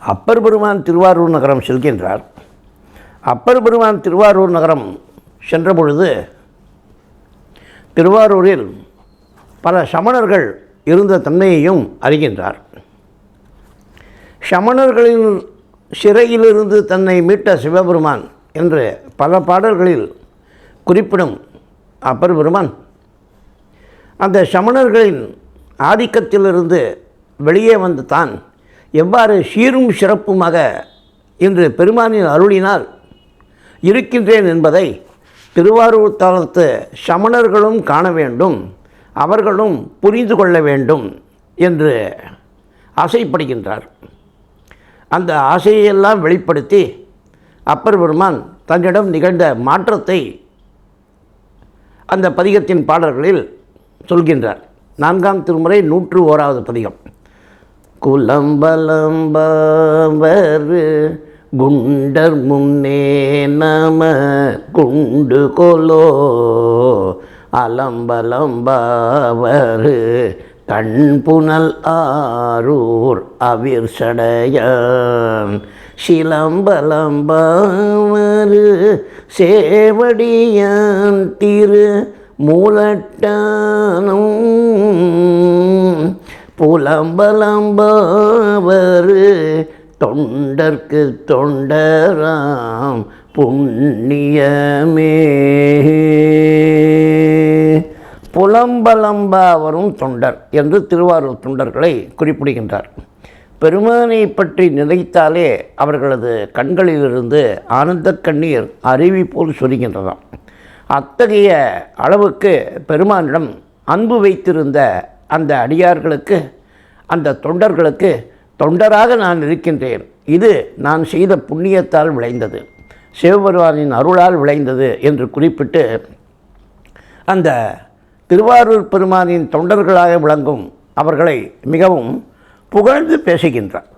அப்பர் பெருமான் திருவாரூர் நகரம் செல்கின்றார். அப்பர் பெருமான் திருவாரூர் நகரம் சென்ற பொழுது திருவாரூரில் பல சமணர்கள் இருந்த தன்மையையும் அறிகின்றார். சமணர்களின் சிறையிலிருந்து தன்னை மீட்ட சிவபெருமான் என்று பல பாடல்களில் குறிப்பிடும் அப்பர் பெருமான். அந்த சமணர்களின் ஆதிக்கத்திலிருந்து வெளியே வந்து தான் எவ்வாறு சீரும் சிறப்புமாக இன்று பெருமானின் அருளினால் இருக்கின்றேன் என்பதை திருவாரூர் தலத்து சமணர்களும் காண வேண்டும் அவர்களும் புரிந்து கொள்ள வேண்டும் என்று ஆசைப்படுகின்றார். அந்த ஆசையெல்லாம் வெளிப்படுத்தி அப்பர் பெருமான் தன்னிடம் நிகழ்ந்த மாற்றத்தை அந்த பதிகத்தின் பாடல்களில் சொல்கின்றார். நான்காம் திருமுறை நூற்று ஓராவது பதிகம். குலம்பலம்பாவரு குண்டர் முன்னே நம குண்டு கொலோ. அலம்பலம்பாவரு கண்புனல் ஆரூர் அவிர் சடையான். சிலம்பலம்பாவரு சேவடியான் திரு மூலட்டானோ புலம்பலம்பாவரு. தொண்டர்க்கு தொண்டராம் புண்ணியமே. புலம்பலம்பாவரும் தொண்டர் என்று திருவாரூர் தொண்டர்களை குறிப்பிடுகின்றார். பெருமானை பற்றி நினைத்தாலே அவர்களது கண்களிலிருந்து ஆனந்த கண்ணீர் அருவி போல் சொரிகின்றதாம். அத்தகைய அளவுக்கு பெருமானிடம் அன்பு வைத்திருந்த அந்த அடியார்களுக்கு அந்த தொண்டர்களுக்கு தொண்டராக நான் இருக்கின்றேன். இது நான் செய்த புண்ணியத்தால் விளைந்தது. சிவபெருமானின் அருளால் விளைந்தது என்று குறிப்பிட்டு அந்த திருவாரூர் பெருமானின் தொண்டர்களாக விளங்கும் அவர்களை மிகவும் புகழ்ந்து பேசுகின்றார்.